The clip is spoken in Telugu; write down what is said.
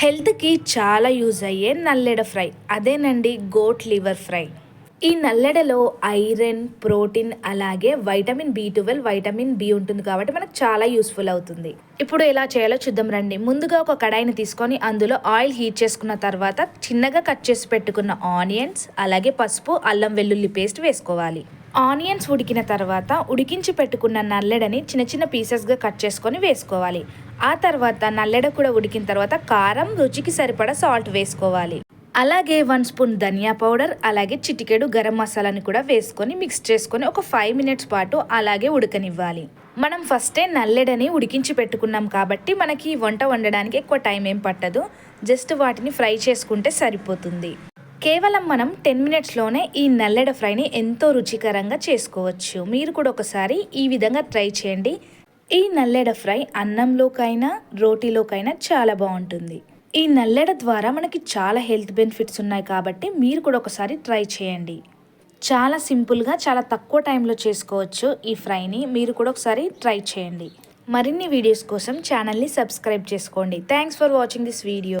హెల్త్కి చాలా యూజ్ అయ్యే నల్లెడ ఫ్రై. అదేనండి గోట్ లివర్ ఫ్రై. ఈ నల్లెడలో ఐరన్ ప్రోటీన్ అలాగే vitamin B twelve vitamin B ఉంటుంది కాబట్టి మనకు చాలా యూస్ఫుల్ అవుతుంది. ఇప్పుడు ఎలా చేయాలో చూద్దాం రండి. ముందుగా ఒక కడాయిని తీసుకొని అందులో ఆయిల్ హీట్ చేసుకున్న తర్వాత చిన్నగా కట్ చేసి పెట్టుకున్న ఆనియన్స్ అలాగే పసుపు అల్లం వెల్లుల్లి పేస్ట్ వేసుకోవాలి. ఆనియన్స్ ఉడికిన తర్వాత ఉడికించి పెట్టుకున్న నల్లెడని చిన్న చిన్న పీసెస్గా కట్ చేసుకొని వేసుకోవాలి. ఆ తర్వాత నల్లెడ కూడా ఉడికిన తర్వాత కారం రుచికి సరిపడా సాల్ట్ వేసుకోవాలి. అలాగే వన్ స్పూన్ ధనియా పౌడర్ అలాగే చిటికెడు గరం మసాలాని కూడా వేసుకొని మిక్స్ చేసుకొని ఒక ఫైవ్ మినిట్స్ పాటు అలాగే ఉడకనివ్వాలి. మనం ఫస్టే నల్లెడని ఉడికించి పెట్టుకున్నాం కాబట్టి మనకి వంట వండడానికి ఎక్కువ టైం ఏం పట్టదు. జస్ట్ వాటిని ఫ్రై చేసుకుంటే సరిపోతుంది. కేవలం మనం టెన్ మినిట్స్లోనే ఈ నల్లెడ ఫ్రైని ఎంతో రుచికరంగా చేసుకోవచ్చు. మీరు కూడా ఒకసారి ఈ విధంగా ట్రై చేయండి. ఈ నల్లెడ ఫ్రై అన్నంలోకైనా రోటీలోకైనా చాలా బాగుంటుంది. ఈ నల్లెడ ద్వారా మనకి చాలా హెల్త్ బెనిఫిట్స్ ఉన్నాయి కాబట్టి మీరు కూడా ఒకసారి ట్రై చేయండి. చాలా సింపుల్గా చాలా తక్కువ టైంలో చేసుకోవచ్చు ఈ ఫ్రైని. మీరు కూడా ఒకసారి ట్రై చేయండి. మరిన్ని వీడియోస్ కోసం ఛానల్ని సబ్స్క్రైబ్ చేసుకోండి. Thanks for watching this video